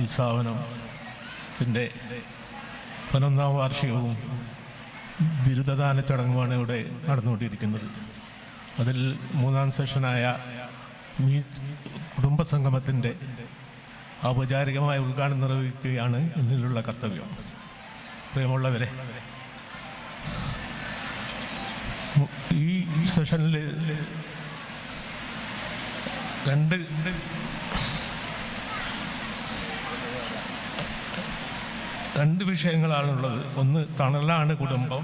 ഈ സ്ഥാപനത്തിന്റെ പതിനൊന്നാം വാർഷികവും ബിരുദദാന ചടങ്ങുമാണ് ഇവിടെ നടന്നുകൊണ്ടിരിക്കുന്നത്. അതിൽ മൂന്നാം സെഷനായ കുടുംബ കുടുംബസംഗമത്തിന്റെ ഔപചാരികമായ ഉദ്ഘാടനം നിർവഹിക്കുകയാണ് എന്നിലുള്ള കർത്തവ്യം. പ്രിയമുള്ളവരെ ഈ സെഷനിൽ രണ്ട് രണ്ട് വിഷയങ്ങളാണുള്ളത്. ഒന്ന് തണലാണ് കുടുംബം.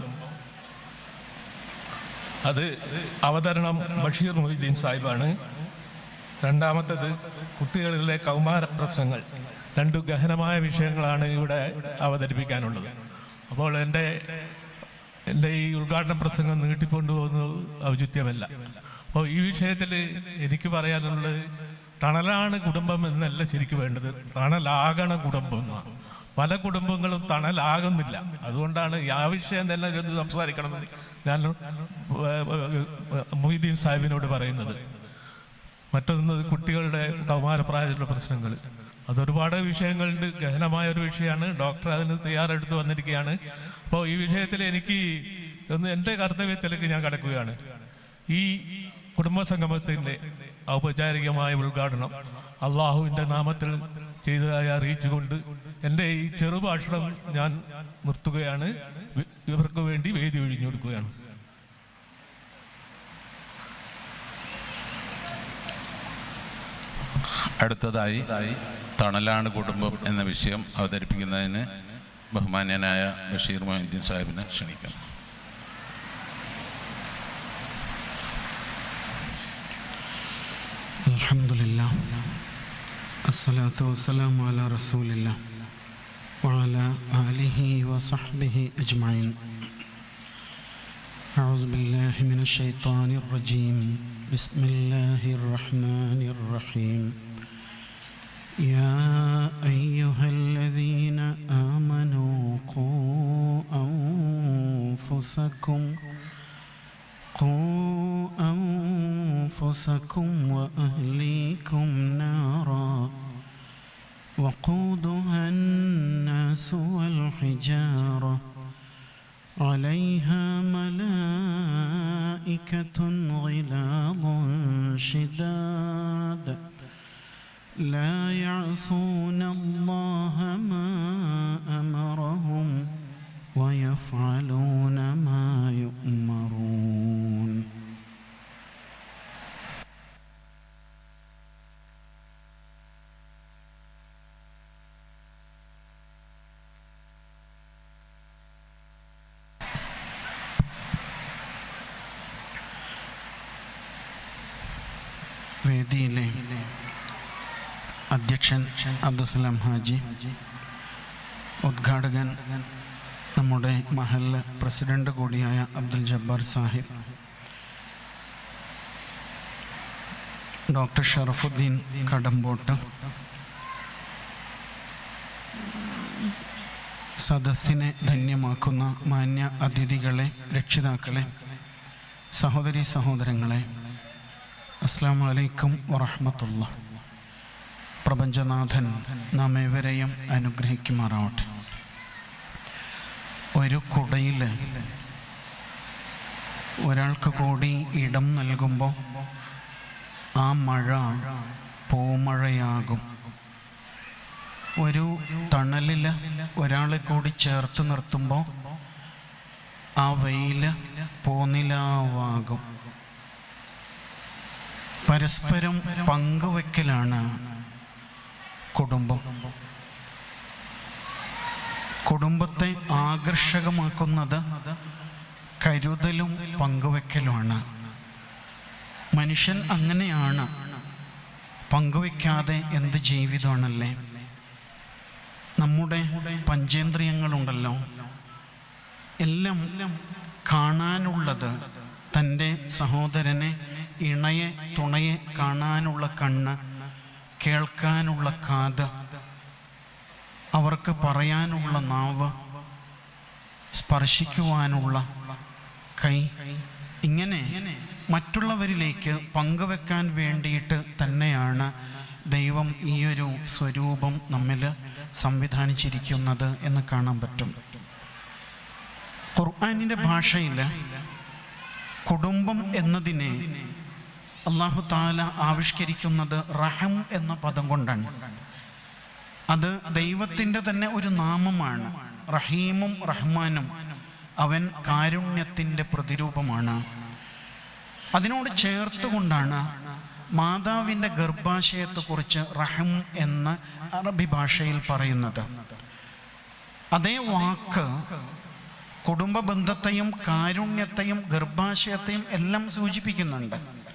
അത് അവതരണം ബഷീർ മൊയ്തീൻ സാഹിബാണ്. രണ്ടാമത്തത് കുട്ടികളിലെ കൗമാര പ്രശ്നങ്ങൾ. രണ്ട് ഗഹനമായ വിഷയങ്ങളാണ് ഇവിടെ അവതരിപ്പിക്കാനുള്ളത്. അപ്പോൾ എന്റെ എന്റെ ഈ ഉദ്ഘാടന പ്രസംഗം നീട്ടിക്കൊണ്ടുപോകുന്നത് ഔചിത്യമല്ല. അപ്പോൾ ഈ വിഷയത്തിൽ എനിക്ക് പറയാനുള്ളത് തണലാണ് കുടുംബം എന്നല്ല ശരിക്കും വേണ്ടത്. തണലാകണ കുടുംബം എന്നാണ്. പല കുടുംബങ്ങളും തണലാകുന്നില്ല. അതുകൊണ്ടാണ് ആ വിഷയം തന്നെ സംസാരിക്കണമെന്ന് ഞാൻ മൊയ്തീൻ സാഹിബിനോട് പറയുന്നത്. മറ്റൊന്ന് കുട്ടികളുടെ കൗമാരപ്രായത്തിലുള്ള പ്രശ്നങ്ങൾ. അതൊരുപാട് വിഷയങ്ങളുണ്ട്. ഗഹനമായ ഒരു വിഷയമാണ്. ഡോക്ടർ അതിന് തയ്യാറെടുത്ത് വന്നിരിക്കുകയാണ്. അപ്പോൾ ഈ വിഷയത്തിൽ എനിക്ക് ഒന്ന് എന്റെ കർത്തവ്യത്തിലേക്ക് ഞാൻ കടക്കുകയാണ്. ഈ കുടുംബസംഗമത്തിന്റെ ഔപചാരികമായ ഉദ്ഘാടനം അള്ളാഹുവിന്റെ നാമത്തിൽ ചെയ്തതായി അറിയിച്ചുകൊണ്ട് എന്റെ ഈ ചെറുഭാഷണം ഞാൻ നിർത്തുകയാണ്. ഇവർക്ക് വേണ്ടി വേദി ഒഴിഞ്ഞു കൊടുക്കുകയാണ്. അടുത്തതായി തണലാണ് കുടുംബം എന്ന വിഷയം അവതരിപ്പിക്കുന്നതിന് ബഹുമാന്യനായ ബഷീർ മൊഹീദ്ദീൻ സാഹിബിനെ ക്ഷണിക്കാം. അലഹമുല്ല അസ്സലാത്തു വസ്സലാം അല റസൂലില്ല وعلى آله وصحبه أجمعين. أعوذ بالله من الشيطان الرجيم. بسم الله الرحمن الرحيم. يا أيها الذين آمنوا قوا أنفسكم قوا أنفسكم وأهليكم نارا وقودها الناس والحجارة. عليها ملائكة غلاظ شداد. لا يعصون الله ما أمرهم ويفعلون വേദിയിലെ അധ്യക്ഷൻ അബ്ദുസലാം ഹാജി ഉദ്ഘാടകൻ നമ്മുടെ മഹല്ല പ്രസിഡന്റ് കൂടിയായ അബ്ദുൽ ജബ്ബാർ സാഹിബ് ഡോക്ടർ ഷറഫുദ്ദീൻ കടമ്പോട്ട് സദസ്സിനെ ധന്യമാക്കുന്ന മാന്യ അതിഥികളെ രക്ഷിതാക്കളെ സഹോദരി സഹോദരങ്ങളെ അസ്സാം വലൈക്കും വറഹമത്തുള്ള പ്രപഞ്ചനാഥൻ നാം ഏവരെയും അനുഗ്രഹിക്കുമാറാവട്ടെ. ഒരു കുടയിൽ ഒരാൾക്ക് കൂടി ഇടം നൽകുമ്പോൾ ആ മഴ പൂമഴയാകും. ഒരു തണലിൽ ഒരാളെ കൂടി ചേർത്ത് നിർത്തുമ്പോൾ ആ വെയിൽ പൂനിലാവാകും. പരസ്പരം പങ്കുവെക്കലാണ് കുടുംബം. കുടുംബത്തെ ആകർഷകമാക്കുന്നത് കരുതലും പങ്കുവെക്കലുമാണ്. മനുഷ്യൻ അങ്ങനെയാണ് പങ്കുവെക്കാതെ എന്ത് ജീവിതമാണല്ലേ? നമ്മുടെ പഞ്ചേന്ദ്രിയങ്ങളുണ്ടല്ലോ. എല്ലാം കാണാനുള്ളത് തന്റെ സഹോദരനെ ഇണയെ തുണയെ കാണാനുള്ള കണ്ണ് കേൾക്കാനുള്ള കാത് അവർക്ക് പറയാനുള്ള നാവ് സ്പർശിക്കുവാനുള്ള കൈ ഇങ്ങനെ മറ്റുള്ളവരിലേക്ക് പങ്കുവെക്കാൻ വേണ്ടിയിട്ട് തന്നെയാണ് ദൈവം ഈയൊരു സ്വരൂപം നമ്മിൽ സംവിധാനിച്ചിരിക്കുന്നത് എന്ന് കാണാൻ പറ്റും. ഖുർആാനിന്റെ ഭാഷയിൽ കുടുംബം എന്നതിനെ അള്ളാഹു താല ആവിഷ്കരിക്കുന്നത് റഹം എന്ന പദം കൊണ്ടാണ്. അത് ദൈവത്തിന്റെ തന്നെ ഒരു നാമമാണ്. റഹീമും റഹ്മാനും അവൻ കാരുണ്യത്തിന്റെ പ്രതിരൂപമാണ്. അതിനോട് ചേർത്തുകൊണ്ടാണ് മാതാവിന്റെ ഗർഭാശയത്തെക്കുറിച്ച് റഹം എന്ന് അറബി ഭാഷയിൽ പറയുന്നത്. അതേ വാക്ക് കുടുംബ ബന്ധത്തെയും കാരുണ്യത്തെയും ഗർഭാശയത്തെയും എല്ലാം സൂചിപ്പിക്കുന്നുണ്ട്.